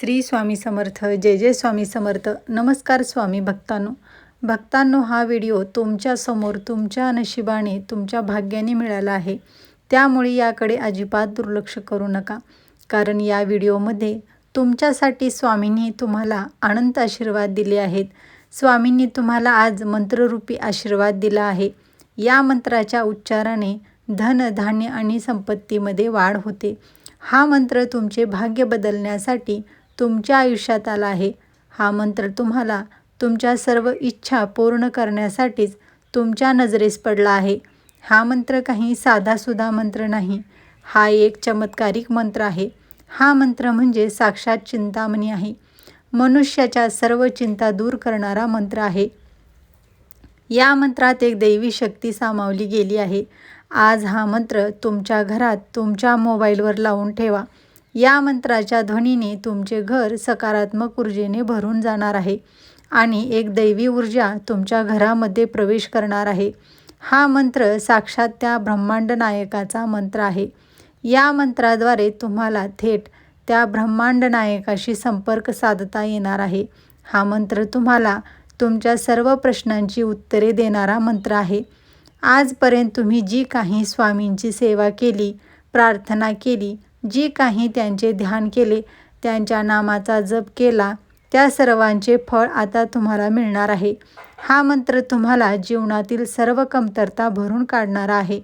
श्री स्वामी समर्थ जय जय स्वामी समर्थ. नमस्कार स्वामी भक्तांनो. भक्तांनो हा व्हिडिओ तुमच्यासमोर तुमच्या नशिबाने तुमच्या भाग्याने मिळाला आहे. त्यामुळे याकडे अजिबात दुर्लक्ष करू नका. कारण या व्हिडिओमध्ये तुमच्यासाठी स्वामींनी तुम्हाला अनंत आशीर्वाद दिले आहेत. स्वामींनी तुम्हाला आज मंत्ररूपी आशीर्वाद दिला आहे. या मंत्राच्या उच्चाराने धन धान्य आणि संपत्तीमध्ये वाढ होते. हा मंत्र तुमचे भाग्य बदलण्यासाठी तुमच्या आयुष्यात आला आहे. हा मंत्र तुम्हाला तुमच्या सर्व इच्छा पूर्ण करण्यासाठीच तुमच्या नजरेस पडला आहे. हा मंत्र काही साधासुधा मंत्र नाही. हा एक चमत्कारिक मंत्र आहे. हा मंत्र म्हणजे साक्षात चिंतामणी आहे. मनुष्याच्या सर्व चिंता दूर करणारा मंत्र आहे. या मंत्रात एक दैवी शक्ती सामावली गेली आहे. आज हा मंत्र तुमच्या घरात तुमच्या मोबाईलवर लावून ठेवा. या मंत्राच्या ध्वनीने तुमचे घर सकारात्मक ऊर्जेने भरून जाणार आहे आणि एक दैवी ऊर्जा तुमच्या घरामध्ये प्रवेश करणार आहे. हा मंत्र साक्षात त्या ब्रह्मांड नायकाचा मंत्र आहे. या मंत्राद्वारे तुम्हाला थेट त्या ब्रह्मांड नायकाशी संपर्क साधता येणार आहे. हा मंत्र तुम्हाला तुमच्या सर्व प्रश्नांची उत्तरे देणारा मंत्र आहे. आजपर्यंत तुम्ही जी काही स्वामींची सेवा केली प्रार्थना केली जी काही त्यांचे ध्यान केले त्यांच्या नामाचा जप केला त्या सर्वांचे फळ आता तुम्हाला मिळणार आहे. हा मंत्र तुम्हाला जीवनातील सर्व कमतरता भरून काढणारा आहे.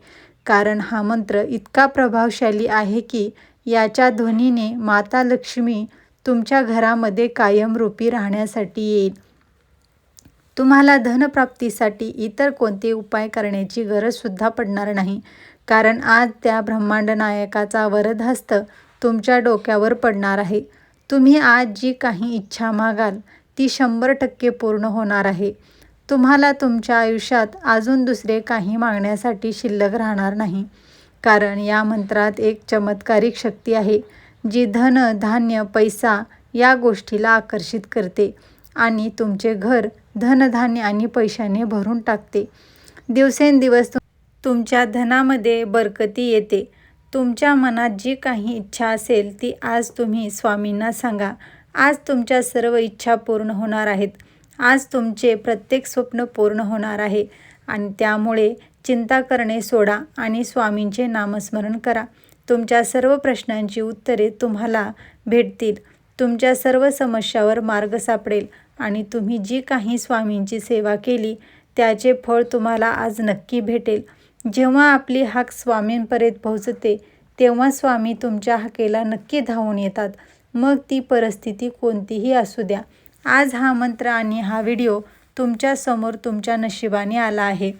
कारण हा मंत्र इतका प्रभावशाली आहे की याच्या ध्वनीने माता लक्ष्मी तुमच्या घरामध्ये कायमरूपी राहण्यासाठी येईल. तुम्हाला धनप्राप्तीसाठी इतर कोणते उपाय करण्याची गरजसुद्धा पडणार नाही. कारण आज त्या ब्रह्मांड नायकाचा वरदहस्त तुमच्या डोक्यावर पडणार आहे. तुम्ही आज जी काही इच्छा मागाल ती शंभर टक्के पूर्ण होणार आहे. तुम्हाला तुमच्या आयुष्यात अजून दुसरे काही मागण्यासाठी शिल्लक राहणार नाही. कारण या मंत्रात एक चमत्कारिक शक्ती आहे जी धन धान्य पैसा या गोष्टीला आकर्षित करते आणि तुमचे घर धनधान्य आणि पैशाने भरून टाकते. दिवसेंदिवस तुमच्या धनामध्ये बरकती येते. तुमच्या मनात जी काही इच्छा असेल ती आज तुम्ही स्वामींना सांगा. आज तुमच्या सर्व इच्छा पूर्ण होणार आहेत. आज तुमचे प्रत्येक स्वप्न पूर्ण होणार आहे. आणि त्यामुळे चिंता करणे सोडा आणि स्वामींचे नामस्मरण करा. तुमच्या सर्व प्रश्नांची उत्तरे तुम्हाला भेटतील. तुमच्या सर्व समस्यावर मार्ग सापडेल. आणि तुम्ही जी काही स्वामींची सेवा केली त्याचे फळ तुम्हाला आज नक्की भेटेल. जेव्हा आपली हाक स्वामींपर्यंत पोहोचते तेव्हा स्वामी तुमच्या हाकेला नक्की धावून येतात. मग ती परिस्थिती कोणतीही असू द्या. आज हा मंत्र आणि हा व्हिडिओ तुमच्यासमोर तुमच्या नशिबाने आला आहे.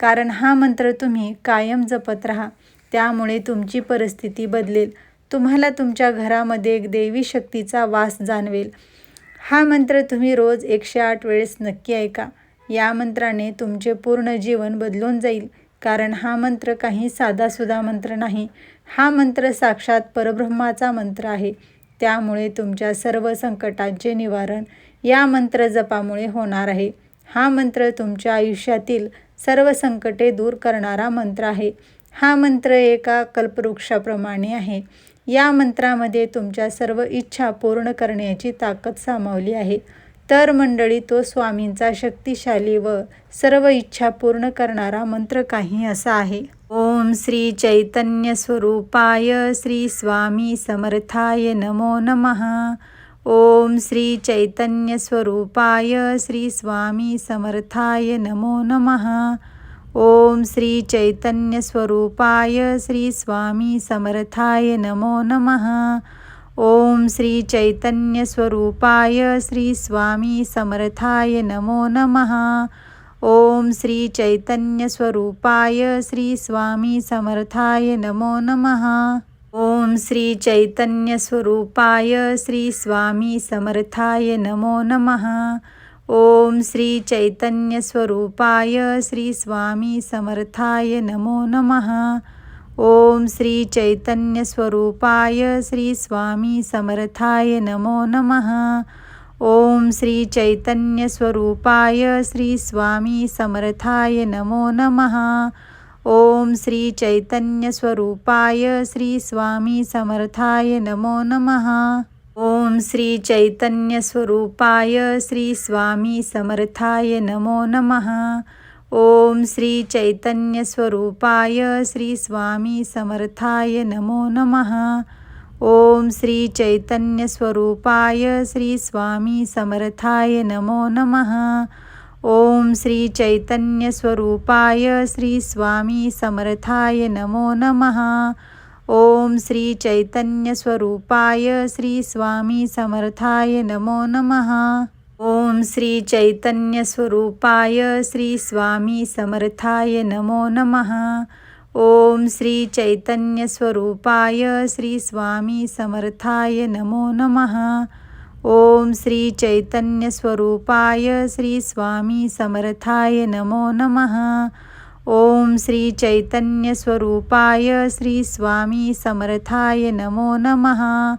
कारण हा मंत्र तुम्ही कायम जपत राहा. त्यामुळे तुमची परिस्थिती बदलेल. तुम्हाला तुमच्या घरामध्ये एक देवी शक्तीचा वास जाणवेल. हा मंत्र तुम्ही रोज एकशे आठ वेळेस नक्की ऐका. या मंत्राने तुमचे पूर्ण जीवन बदलून जाईल. कारण हा मंत्र काही साधासुधा मंत्र नाही. हा मंत्र साक्षात परब्रह्माचा मंत्र आहे. त्यामुळे तुमच्या सर्व संकटांचे निवारण या मंत्र जपामुळे होणार आहे. हा मंत्र तुमच्या आयुष्यातील सर्व संकटे दूर करणारा मंत्र आहे. हा मंत्र एका कल्पवृक्षाप्रमाणे आहे. या मंत्रामध्ये तुमच्या सर्व इच्छा पूर्ण करण्याची ताकद सामावली आहे. तर मंडळी तो स्वामींचा शक्तिशाली व सर्व इच्छा पूर्ण करणारा मंत्र काही असा आहे. ओम श्री चैतन्य स्वरूपाय श्री स्वामी समर्थाय नमो नमहा ओम श्री चैतन्य स्वरूपाय श्री स्वामी समर्थाय नमो नमहा ओम श्री चैतन्य स्वरूपाय श्री स्वामी समर्थाय नमो नमः. ओम श्री चैतन्य स्वरूपाय श्री स्वामी समर्थाय नमो नमः. ओम श्री चैतन्य स्वरूपाय श्री स्वामी समर्थाय नमो नमः. ओम श्री चैतन्य स्वरूपाय श्री स्वामी समर्थाय नमो नमः. ओम श्री चैतन्य स्वरूपाय श्री स्वामी समर्थाय नमो नमः. ओम श्री चैतन्य स्वरूपाय श्री स्वामी समर्थाय नमो नमः. ओम श्री चैतन्य स्वरूपाय श्री स्वामी समर्थाय नमो नमः. ओम श्री चैतन्य स्वरूपाय श्री स्वामी समर्थाय नमो नमः. ओम श्री चैतन्य स्वरूपाय श्री स्वामी समर्थाय नमो नमः। ओम श्री चैतन्य स्वरूपाय श्री स्वामी समर्थाय नमो नमः। ओम श्री चैतन्य स्वरूपाय श्री स्वामी समर्थाय नमो नमः। ओम श्री चैतन्य स्वरूपाय श्री स्वामी समर्थाय नमो नमः। ओम श्री चैतन्य स्वरूपाय श्री स्वामी समर्थाय नमो नमः. ओम श्री चैतन्य स्वरूपाय श्री स्वामी समर्थाय नमो नमः. ओम श्री चैतन्य स्वरूपाय श्री स्वामी समर्थाय नमो नमः. ओम श्री चैतन्य स्वरूपाय श्री स्वामी समर्थाय नमो नमः. ओम श्री चैतन्य स्वरूपाय श्री स्वामी समर्थाय नमो नमः.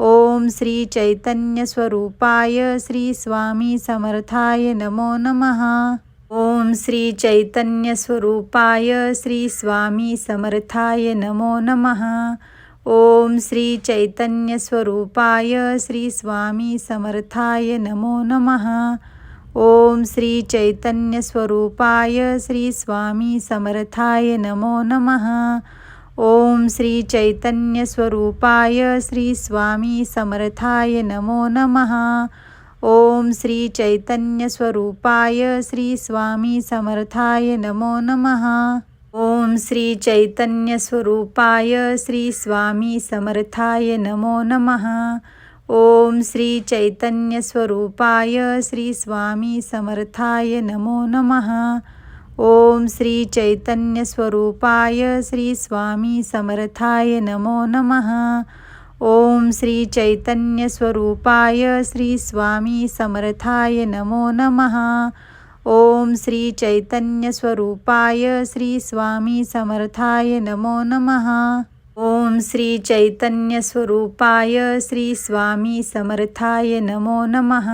ओम श्री चैतन्य स्वरूपाय श्री स्वामी समर्थाय नमो नमः. ओम श्री चैतन्य स्वरूपाय श्री स्वामी समर्थाय नमो नमः. ओम श्री चैतन्य स्वरूपाय श्री स्वामी समर्थाय नमो नमः. ओम श्री चैतन्य स्वरूपाय श्री स्वामी समर्थाय नमो नमः. ओम श्री चैतन्य स्वरूपाय श्री स्वामी समर्थाय नमो नमः. ओम श्री चैतन्य स्वरूपाय श्री स्वामी समर्थाय नमो नमः. ओम श्री चैतन्य स्वरूपाय श्री स्वामी समर्थाय नमो नमः. ओम श्री चैतन्य स्वरूपाय श्री स्वामी समर्थाय नमो नमः. ओम श्री चैतन्य स्वरूपाय श्री स्वामी समर्थाय नमो नमः. ओम श्री चैतन्य स्वरूपाय श्री स्वामी समर्थाय नमो नमः. ओम श्री चैतन्य स्वरूपाय श्री स्वामी समर्थाय नमो नमः. ओम श्री चैतन्य स्वरूपाय श्री स्वामी समर्थाय नमो नमः।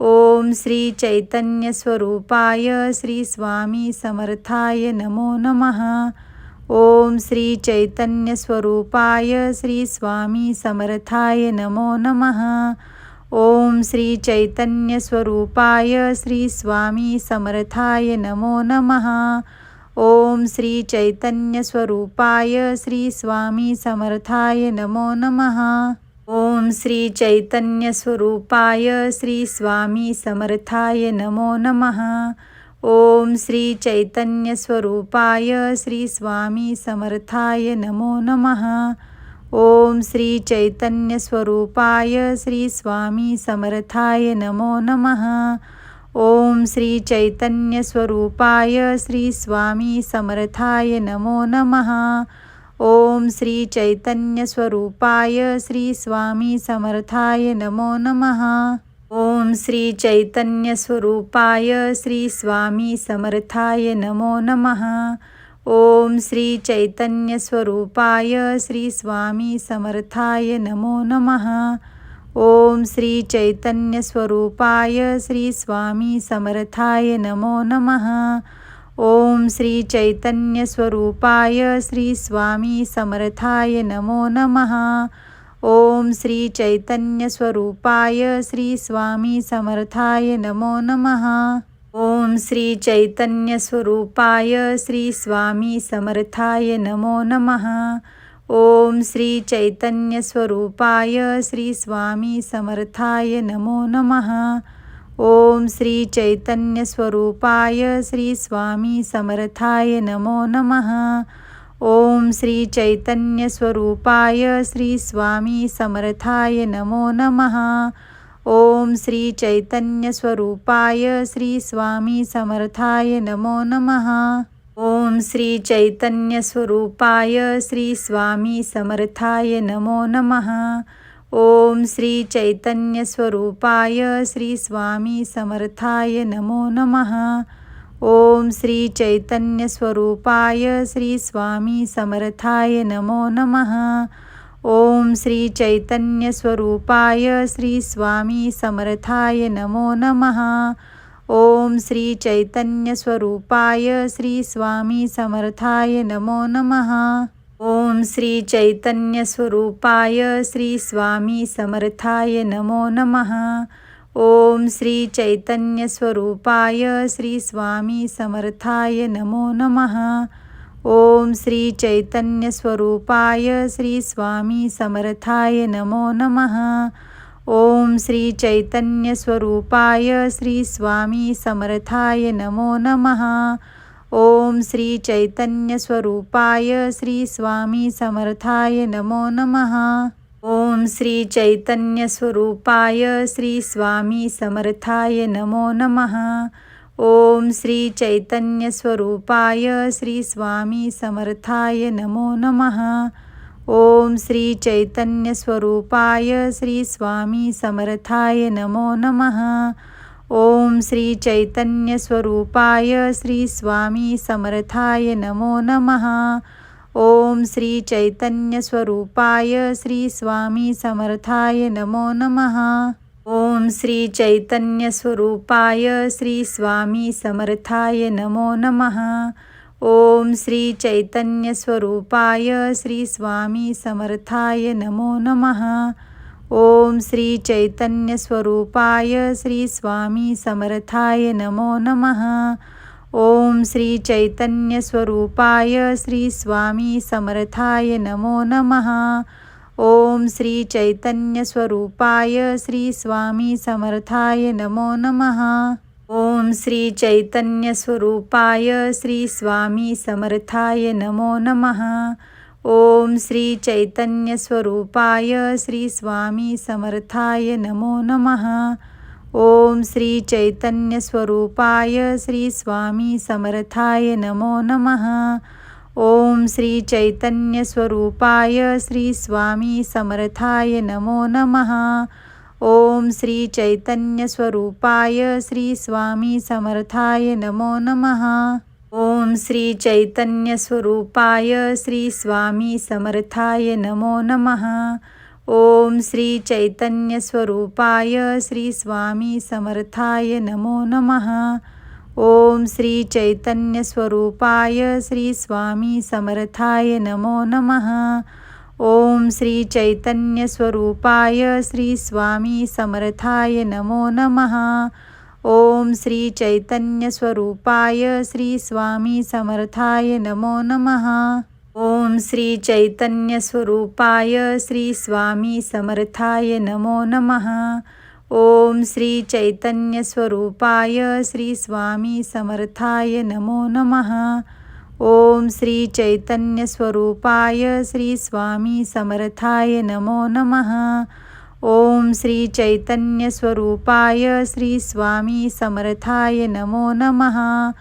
ओम श्री चैतन्य स्वरूपाय श्री स्वामी समर्थाय नमो नमः। ओम श्री चैतन्य स्वरूपाय श्री स्वामी समर्थाय नमो नमः। ओम श्री चैतन्य स्वरूपाय श्री स्वामी समर्थाय नमो नमः। ओम श्री चैतन्य स्वरूपाय श्री स्वामी समर्थाय नमो नमः। ओम श्री चैतन्य स्वरूपाय श्री स्वामी समर्थाय नमो नमः। ओम श्री चैतन्य स्वरूपाय श्री स्वामी समर्थाय नमो नमः। ओम श्री चैतन्य स्वरूपाय श्री स्वामी समर्थाय नमो नमः। ओम श्री चैतन्य स्वरूपाय श्री स्वामी समर्थाय नमो नमः. ओम श्री चैतन्य स्वरूपाय श्री स्वामी समर्थाय नमो नमः. ओम श्री चैतन्य स्वरूपाय श्री स्वामी समर्थाय नमो नमः. ओम श्री चैतन्य स्वरूपाय श्री स्वामी समर्थाय नमो नमः. ओम श्री चैतन्य स्वरूपाय श्री स्वामी समर्थाय नमो नमः. ओम श्री चैतन्य स्वरूपाय श्री स्वामी समर्थाय नमो नमः. ओम श्री चैतन्य स्वरूपाय श्री स्वामी समर्थाय नमो नमः. ओम श्री चैतन्य स्वरूपाय श्री स्वामी समर्थाय नमो नमः. ओम श्री चैतन्य स्वरूपाय श्री स्वामी समर्थाय नमो नमः. ओम श्री चैतन्य स्वरूपाय श्री स्वामी समर्थाय नमो नमः. ओम श्री चैतन्य स्वरूपाय श्री स्वामी समर्थाय नमो नमः. ओम श्री चैतन्य स्वरूपाय श्री स्वामी समर्थाय नमो नमः. ओम श्री चैतन्य स्वरूपाय श्री स्वामी समर्थाय नमो नमः। ओम श्री चैतन्य स्वरूपाय श्री स्वामी समर्थाय नमो नमः। ओम श्री चैतन्य स्वरूपाय श्री स्वामी समर्थाय नमो नमः। ओम श्री चैतन्य स्वरूपाय श्री स्वामी समर्थाय नमो नमः। ओम श्री चैतन्य स्वरूपाय श्री स्वामी समर्थाय नमो नमः। ओम श्री चैतन्य स्वरूपाय श्री स्वामी समर्थाय नमो नमः। ओम श्री चैतन्य स्वरूपाय श्री स्वामी समर्थाय नमो नमः। ओम श्री चैतन्य स्वरूपाय श्री स्वामी समर्थाय नमो नमः। ओम श्री चैतन्य स्वरूपाय श्री स्वामी समर्थाय नमो नमः। ओम श्री चैतन्य स्वरूपाय श्री स्वामी समर्थाय नमो नमः। ओम श्री चैतन्य स्वरूपाय श्री स्वामी समर्थाय नमो नमः। ओम श्री चैतन्य स्वरूपाय श्री स्वामी समर्थाय नमो नमः। ओम श्री चैतन्य स्वरूपाय श्री स्वामी समर्थाय नमो नमः. ओम श्री चैतन्य स्वरूपाय श्री स्वामी समर्थाय नमो नमः. ओम श्री चैतन्य स्वरूपाय श्री स्वामी समर्थाय नमो नमः. ओम श्री चैतन्य स्वरूपाय श्री स्वामी समर्थाय नमो नमः. ओम श्री चैतन्य स्वरूपाय श्री स्वामी समर्थाय नमो नमः. ओम श्री चैतन्य स्वरूपाय श्री स्वामी समर्थाय नमो नमः. ओम श्री चैतन्य स्वरूपाय श्री स्वामी समर्थाय नमो नमः. ओम श्री चैतन्य स्वरूपाय श्री स्वामी समर्थाय नमो नमः. ओम श्री चैतन्य स्वरूपाय श्री स्वामी समर्थाय नमो नमः। ओम श्री चैतन्य स्वरूपाय श्री स्वामी समर्थाय नमो नमः। ओम श्री चैतन्य स्वरूपाय श्री स्वामी समर्थाय नमो नमः। ओम श्री चैतन्य स्वरूपाय श्री स्वामी समर्थाय नमो नमः। ओम श्री चैतन्य स्वरूपाय श्री स्वामी समर्थाय नमो नमः. ओम श्री चैतन्य स्वरूपाय श्री स्वामी समर्थाय नमो नमः. ओम श्री चैतन्य स्वरूपाय श्री स्वामी समर्थाय नमो नमः. ओम श्री चैतन्य स्वरूपाय श्री स्वामी समर्थाय नमो नमः. ओम श्री चैतन्य स्वरूपाय श्री स्वामी समर्थाय नमो नमः. ओम श्री चैतन्य स्वरूपाय श्री स्वामी समर्थाय नमो नमः. ओम श्री चैतन्य स्वरूपाय श्री स्वामी समर्थाय नमो नमः. ओम श्री चैतन्य स्वरूपाय श्री स्वामी समर्थाय नमो नमः. ओम श्री चैतन्य स्वरूपाय श्री स्वामी समर्थाय नमो नमः. ओम श्री चैतन्य स्वरूपाय श्री स्वामी समर्थाय नमो नमः.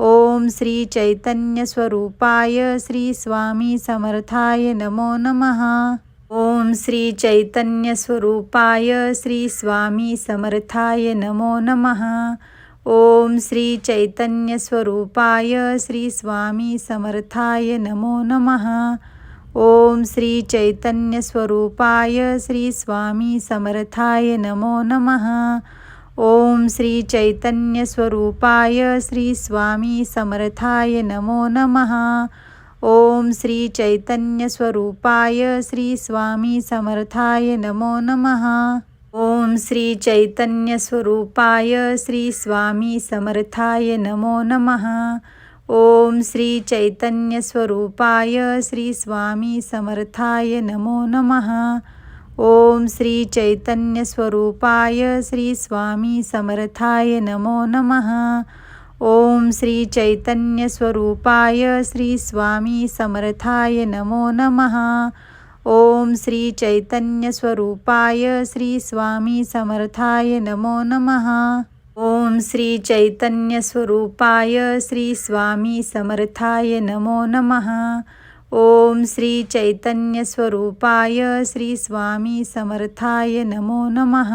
ओम श्री चैतन्य स्वरूपाय श्री स्वामी समर्थाय नमो नमः. ओम श्री चैतन्य स्वरूपाय श्री स्वामी समर्थाय नमो नमः. ओम श्री चैतन्य स्वरूपाय श्री स्वामी समर्थाय नमो नमः. ओम श्री चैतन्य स्वरूपाय श्री स्वामी समर्थाय नमो नमः. ओम श्री चैतन्य स्वरूपाय श्री स्वामी समर्थाय नमो नमः. ओम श्री चैतन्य स्वरूपाय श्री स्वामी समर्थाय नमो नमः. ओम श्री चैतन्य स्वरूपाय श्री स्वामी समर्थाय नमो नमः। ओम श्री चैतन्य स्वरूपाय श्री स्वामी समर्थाय नमो नमः। ओम श्री चैतन्य स्वरूपाय श्री स्वामी समर्थाय नमो नमः। ओम श्री चैतन्य स्वरूपाय श्री स्वामी समर्थाय नमो नमः। ओम श्री चैतन्य स्वरूपाय श्री स्वामी समर्थाय नमो नमः। ओम श्री चैतन्य स्वरूपाय श्री स्वामी समर्थाय नमो नमः। ओम श्री चैतन्य स्वरूपाय श्री स्वामी समर्थाय नमो नमः।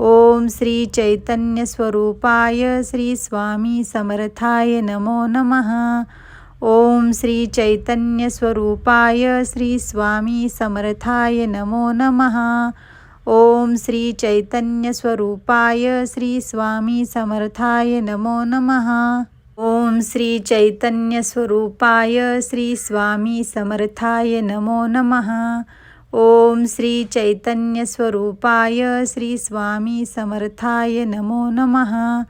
ओम श्री चैतन्य स्वरूपाय श्री स्वामी समर्थाय नमो नमः। ओम श्री चैतन्य स्वरूपाय श्री स्वामी समर्थाय नमो नमः. ओम श्री चैतन्य स्वरूपाय श्री स्वामी समर्थाय नमो नमः. ओम श्री चैतन्य स्वरूपाय श्री स्वामी समर्थाय नमो नमः. ओम श्री चैतन्य स्वरूपाय श्री स्वामी समर्थाय नमो नमः.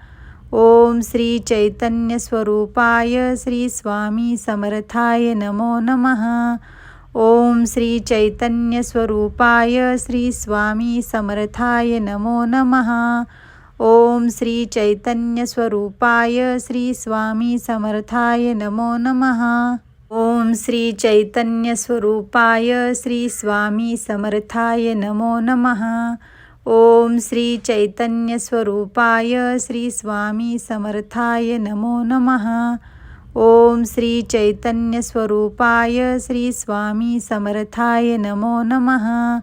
ओम श्री चैतन्य स्वरूपाय श्री स्वामी समर्थाय नमो नमः. ओम श्री चैतन्य स्वरूपाय श्री स्वामी समर्थाय नमो नमः. ओम श्री चैतन्य स्वरूपाय श्री स्वामी समर्थाय नमो नमः. ओम श्री चैतन्य स्वरूपाय श्री स्वामी समर्थाय नमो नमः. ओम श्री चैतन्य स्वरूपाय श्री स्वामी समर्थाय नमो नमः. ओम श्री चैतन्य स्वरूपाय श्री स्वामी समर्थाय नमो नमः.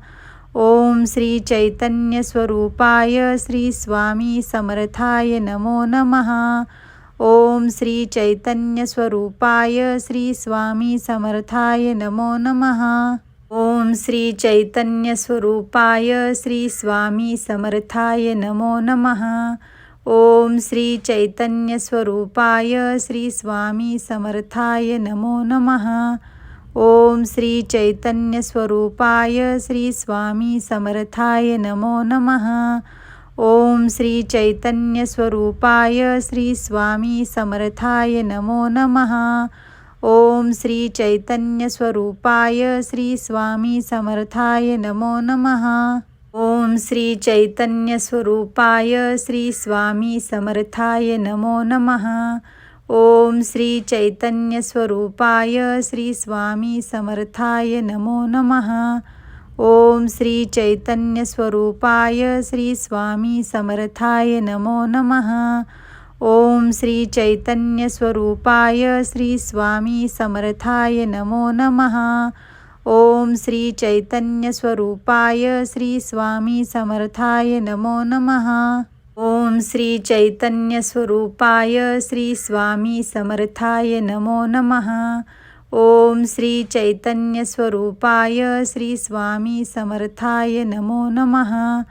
ओम श्री चैतन्य स्वरूपाय श्री स्वामी समर्थाय नमो नमः. ओम श्री चैतन्य स्वरूपाय श्री स्वामी समर्थाय नमो नमः. ओम श्री चैतन्य स्वरूपाय श्री स्वामी समर्थाय नमो नमः। ओम श्री चैतन्य स्वरूपाय श्री स्वामी समर्थाय नमो नमः। ओम श्री चैतन्य स्वरूपाय श्री स्वामी समर्थाय नमो नमः। ओम श्री चैतन्य स्वरूपाय श्री स्वामी समर्थाय नमो नमः। ओम श्री चैतन्य स्वरूपाय श्री स्वामी समर्थाय नमो नमः। ओम श्री चैतन्य स्वरूपाय श्री स्वामी समर्थाय नमो नमः। ओम श्री चैतन्य स्वरूपाय श्री स्वामी समर्थाय नमो नमः। ओम श्री चैतन्य स्वरूपाय श्री स्वामी समर्थाय नमो नमः। ओम श्री चैतन्य स्वरूपाय श्री स्वामी समर्थाय नमो नमः। ओम श्री चैतन्य स्वरूपाय श्री स्वामी समर्थाय नमो नमः। ओम श्री चैतन्य स्वरूपाय श्री स्वामी समर्थाय नमो नमः। ओम श्री चैतन्य स्वरूपाय श्री स्वामी समर्थाय नमो नमः।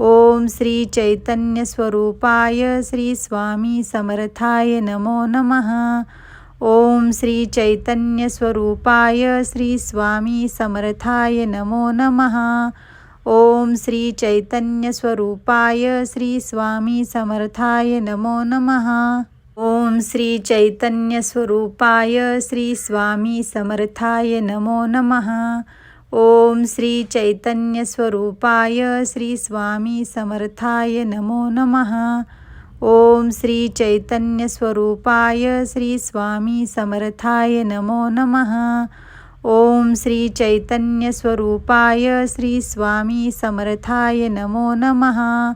ओम श्री चैतन्य स्वरूपाय श्री स्वामी समर्थाय नमो नमः. ओम श्री चैतन्य स्वरूपाय श्री स्वामी समर्थाय नमो नमः. ओम श्री चैतन्य स्वरूपाय श्री स्वामी समर्थाय नमो नमः. ओम श्री चैतन्य स्वरूपाय श्री स्वामी समर्थाय नमो नमः. ओम श्री चैतन्य स्वरूपाय श्री स्वामी समर्थाय नमो नमः. ओम श्री चैतन्य स्वरूपाय श्री स्वामी समर्थाय नमो नमः. ओम श्री चैतन्य स्वरूपाय श्री स्वामी समर्थाय नमो नमः.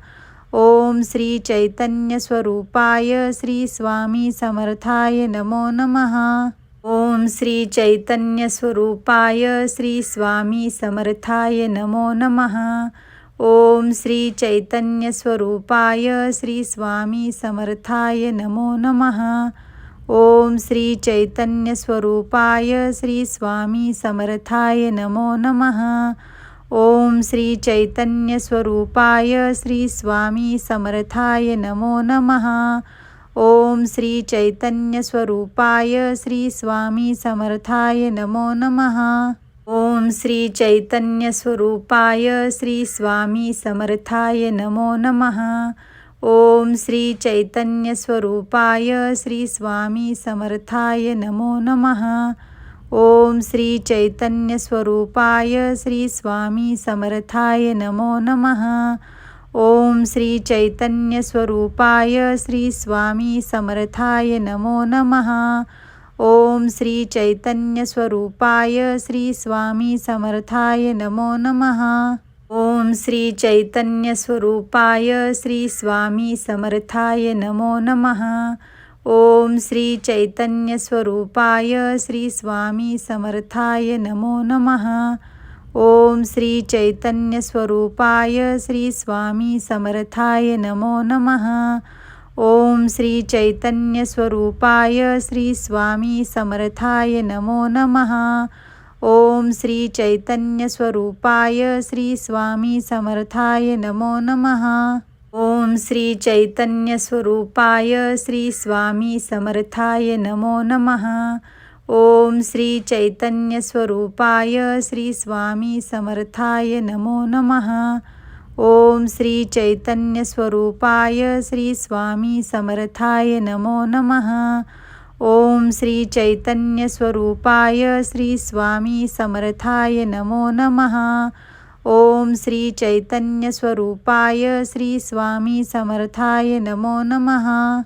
ओम श्री चैतन्य स्वरूपाय श्री स्वामी समर्थाय नमो नमः. ओम श्री चैतन्य स्वरूपाय श्री स्वामी समर्थाय नमो नमः। ओम श्री चैतन्य स्वरूपाय श्री स्वामी समर्थाय नमो नमः। ओम श्री चैतन्य स्वरूपाय श्री स्वामी समर्थाय नमो नमः। ओम श्री चैतन्य स्वरूपाय श्री स्वामी समर्थाय नमो नमः। ओम श्री चैतन्य स्वरूपाय श्री स्वामी समर्थाय नमो नमः। ओम श्री चैतन्य स्वरूपाय श्री स्वामी समर्थाय नमो नमः। ओम श्री चैतन्य स्वरूपाय श्री स्वामी समर्थाय नमो नमः। ओम श्री चैतन्य स्वरूपाय श्री स्वामी समर्थाय नमो नमः। ओम श्री चैतन्य स्वरूपाय श्री स्वामी समर्थाय नमो नमः। ओम श्री चैतन्य स्वरूपाय श्री स्वामी समर्थाय नमो नमः। ओम श्री चैतन्य स्वरूपाय श्री स्वामी समर्थाय नमो नमः। ओम श्री चैतन्य स्वरूपाय श्री स्वामी समर्थाय नमो नमः। ओम श्री चैतन्य स्वरूपाय श्री स्वामी समर्थाय नमो नमः. ओम श्री चैतन्य स्वरूपाय श्री स्वामी समर्थाय नमो नमः. ओम श्री चैतन्य स्वरूपाय श्री स्वामी समर्थाय नमो नमः. ओम श्री चैतन्य स्वरूपाय श्री स्वामी समर्थाय नमो नमः. ओम श्री चैतन्य स्वरूपाय श्री स्वामी समर्थाय नमो नमः. ओम श्री चैतन्य स्वरूपाय श्री स्वामी समर्थाय नमो नमः. ओम श्री चैतन्य स्वरूपाय श्री स्वामी समर्थाय नमो नमः. ओम श्री चैतन्य स्वरूपाय श्री स्वामी समर्थाय नमो नमः.